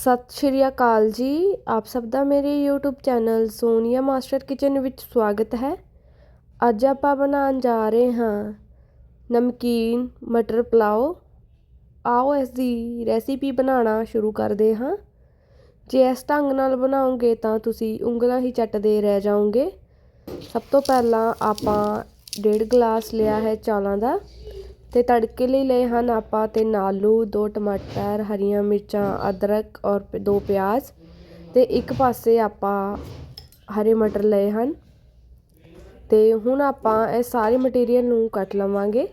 ਸਤਿ ਸ਼੍ਰੀ ਅਕਾਲ ਜੀ। ਆਪ ਸਭ ਦਾ ਮੇਰੇ YouTube channel Sonia master kitchen ਵਿੱਚ ਸਵਾਗਤ ਹੈ। ਅੱਜ ਆਪਾਂ ਬਣਾਉਣ ਜਾ ਰਹੇ ਹਾਂ ਨਮਕੀਨ ਮਟਰ ਪਲਾਓ। ਆਓ ਇਸ ਦੀ ਰੈਸਿਪੀ ਬਣਾਉਣਾ ਸ਼ੁਰੂ ਕਰਦੇ ਹਾਂ। ਜੇ ਇਸ ਢੰਗ ਨਾਲ ਬਣਾਉਂਗੇ ਤਾਂ ਤੁਸੀਂ ਉਂਗਲਾਂ ਹੀ ਚੱਟਦੇ ਰਹਿ ਜਾਓਗੇ। ਸਭ ਤੋਂ ਪਹਿਲਾਂ ਆਪਾਂ ਡੇਢ ਗਲਾਸ ਲਿਆ ਹੈ ਚਾਲਾਂ ਦਾ। ਅਤੇ ਤੜਕੇ ਲਈ ਲਏ ਹਨ ਆਪਾਂ ਤਿੰਨ ਆਲੂ ਦੋ ਟਮਾਟਰ, ਹਰੀਆਂ ਮਿਰਚਾਂ, ਅਦਰਕ ਔਰ ਦੋ ਪਿਆਜ਼ ਅਤੇ ਇੱਕ ਪਾਸੇ ਆਪਾਂ ਹਰੇ ਮਟਰ ਲਏ ਹਨ। ਅਤੇ ਹੁਣ ਆਪਾਂ ਇਹ ਸਾਰੇ ਮਟੀਰੀਅਲ ਨੂੰ ਕੱਟ ਲਵਾਂਗੇ।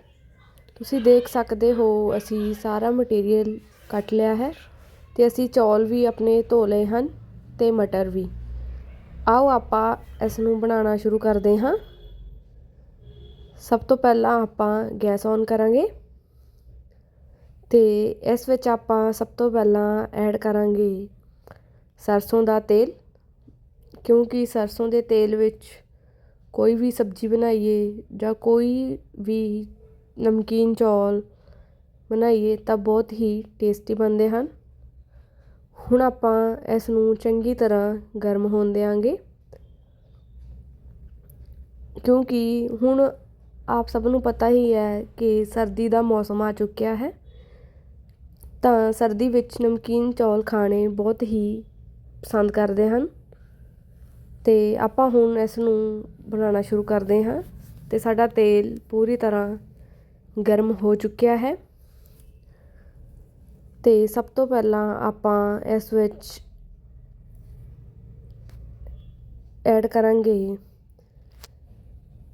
ਤੁਸੀਂ ਦੇਖ ਸਕਦੇ ਹੋ ਅਸੀਂ ਸਾਰਾ ਮਟੀਰੀਅਲ ਕੱਟ ਲਿਆ ਹੈ ਅਤੇ ਅਸੀਂ ਚੌਲ ਵੀ ਆਪਣੇ ਧੋ ਲਏ ਹਨ ਅਤੇ ਮਟਰ ਵੀ। ਆਓ ਆਪਾਂ ਇਸ ਨੂੰ ਬਣਾਉਣਾ ਸ਼ੁਰੂ ਕਰਦੇ ਹਾਂ। ਸਭ ਤੋਂ ਪਹਿਲਾਂ ਆਪਾਂ ਗੈਸ ਔਨ ਕਰਾਂਗੇ ਅਤੇ ਇਸ ਵਿੱਚ ਆਪਾਂ ਸਭ ਤੋਂ ਪਹਿਲਾਂ ਐਡ ਕਰਾਂਗੇ ਸਰਸੋਂ ਦਾ ਤੇਲ, ਕਿਉਂਕਿ ਸਰਸੋਂ ਦੇ ਤੇਲ ਵਿੱਚ ਕੋਈ ਵੀ ਸਬਜ਼ੀ ਬਣਾਈਏ ਜਾਂ ਕੋਈ ਵੀ ਨਮਕੀਨ ਚੌਲ ਬਣਾਈਏ ਤਾਂ ਬਹੁਤ ਹੀ ਟੇਸਟੀ ਬਣਦੇ ਹਨ। ਹੁਣ ਆਪਾਂ ਇਸ ਨੂੰ ਚੰਗੀ ਤਰ੍ਹਾਂ ਗਰਮ ਹੋਣ ਦੇਵਾਂਗੇ ਕਿਉਂਕਿ ਹੁਣ ਆਪ ਸਭ ਨੂੰ ਪਤਾ ਹੀ ਹੈ ਕਿ ਸਰਦੀ ਦਾ ਮੌਸਮ ਆ ਚੁੱਕਿਆ ਹੈ। ਤਾਂ ਸਰਦੀ ਵਿੱਚ ਨਮਕੀਨ ਚੌਲ ਖਾਣੇ ਬਹੁਤ ਹੀ ਪਸੰਦ ਕਰਦੇ ਹਨ। ਅਤੇ ਆਪਾਂ ਹੁਣ ਇਸ ਨੂੰ ਬਣਾਉਣਾ ਸ਼ੁਰੂ ਕਰਦੇ ਹਾਂ ਅਤੇ ਸਾਡਾ ਤੇਲ ਪੂਰੀ ਤਰ੍ਹਾਂ ਗਰਮ ਹੋ ਚੁੱਕਿਆ ਹੈ। ਅਤੇ ਸਭ ਤੋਂ ਪਹਿਲਾਂ ਆਪਾਂ ਇਸ ਵਿੱਚ ਐਡ ਕਰਾਂਗੇ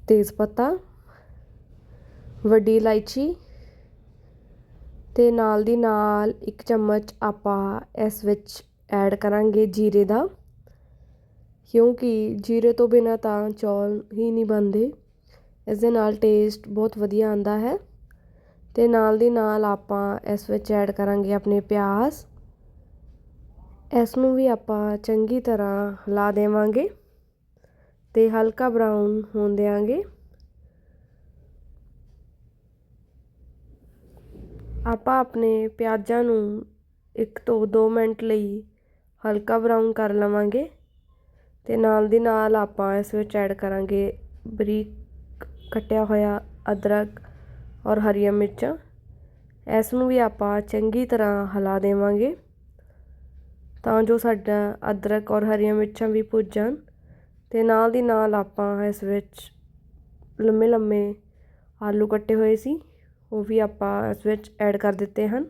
ਤੇਜ਼ ਪੱਤਾ। ਵੱਡੀ ਇਲਾਇਚੀ ਅਤੇ ਨਾਲ ਦੀ ਨਾਲ ਇੱਕ ਚਮਚ ਆਪਾਂ ਇਸ ਵਿੱਚ ਐਡ ਕਰਾਂਗੇ ਜੀਰੇ ਦਾ, ਕਿਉਂਕਿ ਜੀਰੇ ਤੋਂ ਬਿਨਾਂ ਤਾਂ ਚੌਲ ਹੀ ਨਹੀਂ ਬਣਦੇ। ਇਸ ਦੇ ਨਾਲ ਟੇਸਟ ਬਹੁਤ ਵਧੀਆ ਆਉਂਦਾ ਹੈ ਅਤੇ ਨਾਲ ਦੀ ਨਾਲ ਆਪਾਂ ਇਸ ਵਿੱਚ ਐਡ ਕਰਾਂਗੇ ਆਪਣੇ ਪਿਆਜ਼। ਇਸ ਨੂੰ ਵੀ ਆਪਾਂ ਚੰਗੀ ਤਰ੍ਹਾਂ ਹਿਲਾ ਦੇਵਾਂਗੇ ਅਤੇ ਹਲਕਾ ਬਰਾਊਨ ਹੋਣ ਦੇਵਾਂਗੇ ਆਪਾਂ ਆਪਣੇ ਪਿਆਜ਼ਾਂ ਨੂੰ ਇੱਕ ਤੋਂ ਦੋ ਮਿੰਟ ਲਈ ਹਲਕਾ ਬਰਾਊਨ ਕਰ ਲਵਾਂਗੇ ਅਤੇ ਨਾਲ ਦੀ ਨਾਲ ਆਪਾਂ ਇਸ ਵਿੱਚ ਐਡ ਕਰਾਂਗੇ ਬਰੀਕ ਕੱਟਿਆ ਹੋਇਆ ਅਦਰਕ ਔਰ ਹਰੀਆਂ ਮਿਰਚਾਂ। ਇਸ ਨੂੰ ਵੀ ਆਪਾਂ ਚੰਗੀ ਤਰ੍ਹਾਂ ਹਿਲਾ ਦੇਵਾਂਗੇ ਤਾਂ ਜੋ ਸਾਡਾ ਅਦਰਕ ਔਰ ਹਰੀਆਂ ਮਿਰਚਾਂ ਵੀ ਭੁੱਜ ਜਾਣ ਅਤੇ ਨਾਲ ਦੀ ਨਾਲ ਆਪਾਂ ਇਸ ਵਿੱਚ ਲੰਮੇ ਲੰਮੇ ਆਲੂ ਕੱਟੇ ਹੋਏ ਸੀ। ਉਹ ਵੀ ਆਪਾਂ ਇਸ ਵਿੱਚ ਐਡ ਕਰ ਦਿੱਤੇ ਹਨ।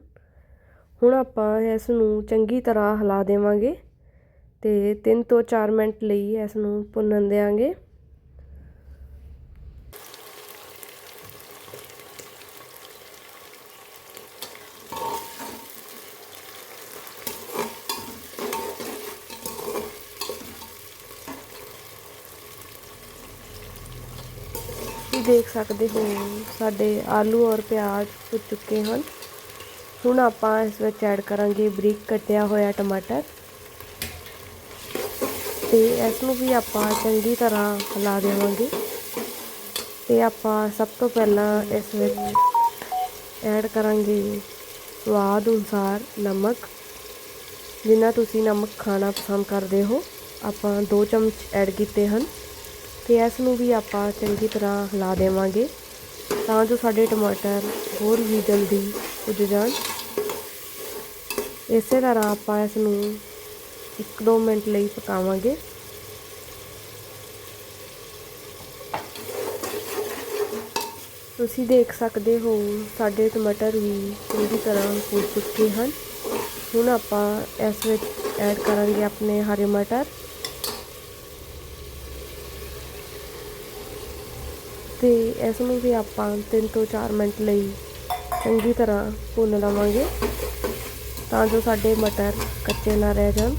ਹੁਣ ਆਪਾਂ ਇਸ ਨੂੰ ਚੰਗੀ ਤਰ੍ਹਾਂ ਹਿਲਾ ਦੇਵਾਂਗੇ ਅਤੇ ਤਿੰਨ ਤੋਂ ਚਾਰ ਮਿੰਟ ਲਈ ਇਸ ਨੂੰ ਭੁੰਨਣ ਦਿਆਂਗੇ। ਦੇਖ ਸਕਦੇ ਹੋ, ਸਾਡੇ ਆਲੂ ਔਰ ਪਿਆਜ਼ ਭੁੱਜ ਚੁੱਕੇ ਹਨ। ਹੁਣ ਆਪਾਂ ਇਸ ਵਿੱਚ ਐਡ ਕਰਾਂਗੇ ਬਰੀਕ ਕੱਟਿਆ ਹੋਇਆ ਟਮਾਟਰ। ਤੇ ਇਸ ਨੂੰ ਵੀ ਆਪਾਂ ਚੰਗੀ ਤਰ੍ਹਾਂ ਹਿਲਾ ਦੇਵਾਂਗੇ। ਤੇ ਆਪਾਂ ਸਭ ਤੋਂ ਪਹਿਲਾਂ ਇਸ ਵਿੱਚ ਐਡ ਕਰਾਂਗੇ ਸਵਾਦ ਅਨੁਸਾਰ ਨਮਕ, ਜਿੰਨਾ ਤੁਸੀਂ ਨਮਕ ਖਾਣਾ ਪਸੰਦ ਕਰਦੇ ਹੋ। ਆਪਾਂ 2 ਚਮਚ ਐਡ ਕੀਤੇ ਹਨ। ਅਤੇ ਇਸ ਨੂੰ ਵੀ ਆਪਾਂ ਚੰਗੀ ਤਰ੍ਹਾਂ ਹਿਲਾ ਦੇਵਾਂਗੇ, ਤਾਂ ਜੋ ਸਾਡੇ ਟਮਾਟਰ ਹੋਰ ਵੀ ਜਲਦੀ ਉੱਜ ਜਾਣ। ਇਸੇ ਤਰ੍ਹਾਂ ਆਪਾਂ ਇਸ ਨੂੰ 1-2 ਮਿੰਟ ਲਈ ਪਕਾਵਾਂਗੇ। ਤੁਸੀਂ ਦੇਖ ਸਕਦੇ ਹੋ, ਸਾਡੇ ਟਮਾਟਰ ਵੀ ਚੰਗੀ ਤਰ੍ਹਾਂ ਭੁੱਜ ਚੁੱਕੇ ਹਨ। ਹੁਣ ਆਪਾਂ ਇਸ ਵਿੱਚ ਐਡ ਕਰਾਂਗੇ ਆਪਣੇ ਹਰੇ ਮਟਰ। ਅਤੇ ਇਸ ਨੂੰ ਵੀ ਆਪਾਂ 3 ਤੋਂ 4 ਮਿੰਟ ਲਈ ਚੰਗੀ ਤਰ੍ਹਾਂ ਭੁੰਨ ਲਵਾਂਗੇ ਤਾਂ ਜੋ ਸਾਡੇ ਮਟਰ ਕੱਚੇ ਨਾ ਰਹਿ ਜਾਣ।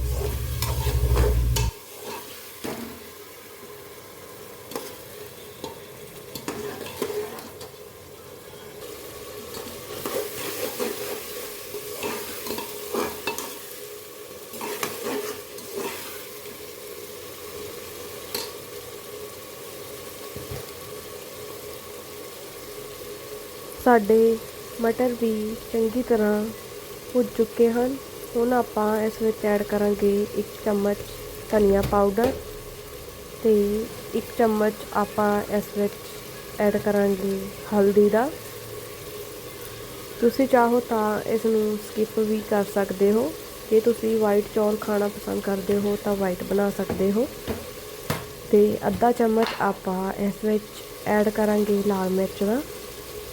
ਸਾਡੇ ਮਟਰ ਵੀ ਚੰਗੀ ਤਰ੍ਹਾਂ ਭੁੱਜ ਚੁੱਕੇ ਹਨ। ਹੁਣ ਆਪਾਂ ਇਸ ਵਿੱਚ ਐਡ ਕਰਾਂਗੇ ਇੱਕ ਚਮਚ ਧਨੀਆ ਪਾਊਡਰ ਤੇ ਇੱਕ ਚਮਚ ਆਪਾਂ ਇਸ ਵਿੱਚ ਐਡ ਕਰਾਂਗੇ ਹਲਦੀ ਦਾ। ਤੁਸੀਂ ਚਾਹੋ ਤਾਂ ਇਸ ਨੂੰ ਸਕਿਪ ਵੀ ਕਰ ਸਕਦੇ ਹੋ। ਜੇ ਤੁਸੀਂ ਵਾਈਟ ਚੌਲ ਖਾਣਾ ਪਸੰਦ ਕਰਦੇ ਹੋ ਤਾਂ ਵਾਈਟ ਬਣਾ ਸਕਦੇ ਹੋ। ਤੇ ਅੱਧਾ ਚਮਚ ਆਪਾਂ ਇਸ ਵਿੱਚ ਐਡ ਕਰਾਂਗੇ ਲਾਲ ਮਿਰਚ ਦਾ।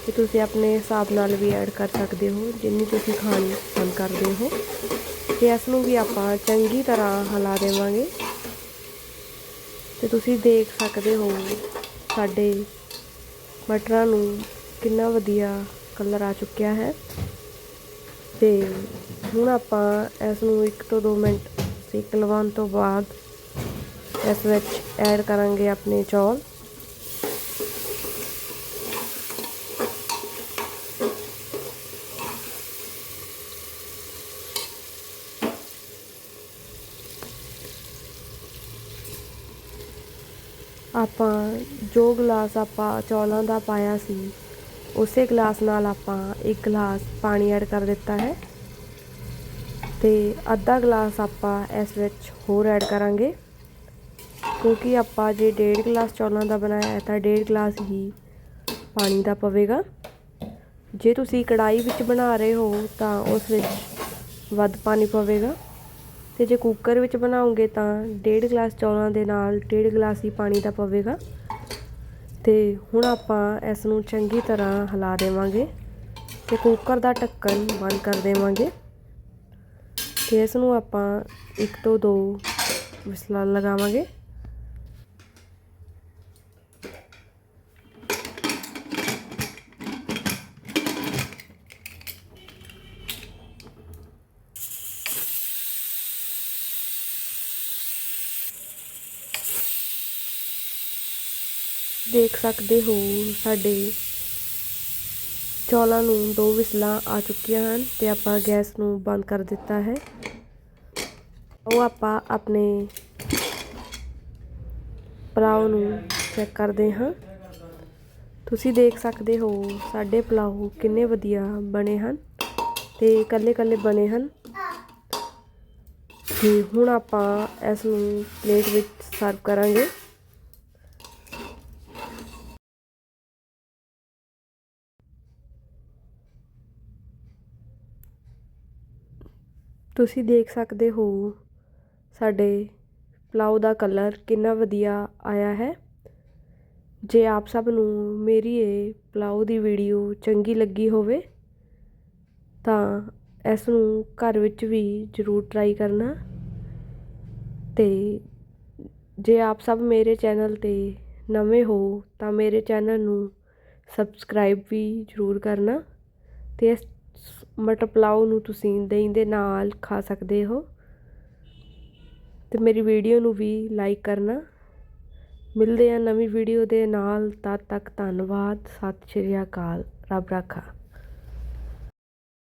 ਤੇ ਤੁਸੀਂ ਆਪਣੇ ਹਿਸਾਬ ਨਾਲ ਵੀ ਐਡ ਕਰ ਸਕਦੇ ਹੋ, ਜਿੰਨੀ ਤੁਸੀਂ ਖਾਣੀ ਪਸੰਦ ਕਰਦੇ ਹੋ। ਤੇ ਇਸ ਨੂੰ ਵੀ ਆਪਾਂ ਚੰਗੀ ਤਰ੍ਹਾਂ ਹਿਲਾ ਦੇਵਾਂਗੇ। ਤੇ ਤੁਸੀਂ ਦੇਖ ਸਕਦੇ ਹੋ ਸਾਡੇ ਮਟਰਾਂ ਨੂੰ ਕਿੰਨਾ ਵਧੀਆ ਕਲਰ ਆ ਚੁੱਕਿਆ ਹੈ। ਤੇ ਹੁਣ ਆਪਾਂ ਇਸ ਨੂੰ 1 ਤੋਂ 2 ਮਿੰਟ ਸੇਕ ਲਵਾਉਣ ਤੋਂ ਬਾਅਦ ਇਸ ਵਿੱਚ ਐਡ ਕਰਾਂਗੇ ਆਪਣੇ ਚੌਲ। ਆਪਾਂ ਜੋ ਗਲਾਸ ਆਪਾਂ ਚੌਲਾਂ ਦਾ ਪਾਇਆ ਸੀ, ਉਸੇ ਗਲਾਸ ਨਾਲ ਆਪਾਂ ਇੱਕ ਗਲਾਸ ਪਾਣੀ ਐਡ ਕਰ ਦਿੱਤਾ ਹੈ ਤੇ ਅੱਧਾ ਗਲਾਸ ਆਪਾਂ ਇਸ ਵਿੱਚ ਹੋਰ ਐਡ ਕਰਾਂਗੇ। ਕਿਉਂਕਿ ਆਪਾਂ ਜੇ ਡੇਢ ਗਲਾਸ ਚੌਲਾਂ ਦਾ ਬਣਾਇਆ ਹੈ, ਤਾਂ ਡੇਢ ਗਲਾਸ ਹੀ ਪਾਣੀ ਦਾ ਪਵੇਗਾ। ਜੇ ਤੁਸੀਂ ਕੜਾਈ ਵਿੱਚ ਬਣਾ ਰਹੇ ਹੋ, ਤਾਂ ਉਸ ਵਿੱਚ ਵੱਧ ਪਾਣੀ ਪਵੇਗਾ। ਤੇ ਜੇ ਕੁੱਕਰ ਵਿੱਚ ਬਣਾਉਂਗੇ ਤਾਂ ਡੇਢ ਗਲਾਸ ਚੌਲਾਂ ਦੇ ਨਾਲ ਡੇਢ ਗਲਾਸ ਹੀ ਪਾਣੀ ਦਾ ਪਵੇਗਾ। ਤੇ ਹੁਣ ਆਪਾਂ ਇਸ ਨੂੰ ਚੰਗੀ ਤਰ੍ਹਾਂ ਹਿਲਾ ਦੇਵਾਂਗੇ ਤੇ ਕੁੱਕਰ ਦਾ ਢੱਕਣ ਬੰਦ ਕਰ ਦੇਵਾਂਗੇ। ਤੇ ਇਸ ਨੂੰ ਆਪਾਂ ਇੱਕ ਤੋਂ ਦੋ ਵਿਸਲਾਂ ਲਗਾਵਾਂਗੇ। ਦੇਖ ਸਕਦੇ ਹੋ, ਸਾਡੇ ਚੌਲਾਂ ਨੂੰ ਦੋ ਵਿਸਲਾਂ ਆ ਚੁੱਕੀਆਂ ਹਨ ਤੇ ਆਪਾਂ ਗੈਸ ਨੂੰ ਬੰਦ ਕਰ ਦਿੱਤਾ ਹੈ। ਉਹ ਆਪਾਂ ਆਪਣੇ ਪਲਾਓ ਨੂੰ ਚੈੱਕ ਕਰਦੇ ਹਾਂ। ਤੁਸੀਂ ਦੇਖ ਸਕਦੇ ਹੋ, ਸਾਡੇ ਪਲਾਓ ਕਿੰਨੇ ਵਧੀਆ ਬਣੇ ਹਨ ਤੇ ਇਕੱਲੇ ਇਕੱਲੇ ਬਣੇ ਹਨ। ਤੇ ਹੁਣ ਆਪਾਂ ਇਸ ਨੂੰ ਪਲੇਟ ਵਿੱਚ ਸਰਵ ਕਰਾਂਗੇ। ਤੁਸੀਂ ਦੇਖ ਸਕਦੇ ਹੋ ਸਾਡੇ ਪਲਾਓ ਦਾ ਕਲਰ ਕਿੰਨਾ ਵਧੀਆ ਆਇਆ ਹੈ। ਜੇ ਆਪ ਸਭ ਨੂੰ ਮੇਰੀ ਇਹ ਪਲਾਓ ਦੀ ਵੀਡੀਓ ਚੰਗੀ ਲੱਗੀ ਹੋਵੇ, ਤਾਂ ਇਸ ਨੂੰ ਘਰ ਵਿੱਚ ਵੀ ਜ਼ਰੂਰ ਟਰਾਈ ਕਰਨਾ। ਤੇ ਜੇ ਆਪ ਸਭ ਮੇਰੇ ਚੈਨਲ ਤੇ ਨਵੇਂ ਹੋ, ਤਾਂ ਮੇਰੇ ਚੈਨਲ ਨੂੰ ਸਬਸਕ੍ਰਾਈਬ ਵੀ ਜ਼ਰੂਰ ਕਰਨਾ। ਤੇ ਇਸ ਮਟਰ ਪਲਾਓ ਨੂੰ ਤੁਸੀਂ ਦਹੀਂ ਦੇ ਨਾਲ ਖਾ ਸਕਦੇ ਹੋ। ਤੇ ਮੇਰੀ ਵੀਡੀਓ ਨੂੰ ਵੀ ਲਾਈਕ ਕਰਨਾ। ਮਿਲਦੇ ਆ ਨਵੀਂ ਵੀਡੀਓ ਦੇ ਨਾਲ। ਤਦ ਤੱਕ ਧੰਨਵਾਦ। ਸਤਿ ਸ਼੍ਰੀ ਅਕਾਲ। ਰੱਬ ਰਾਖਾ।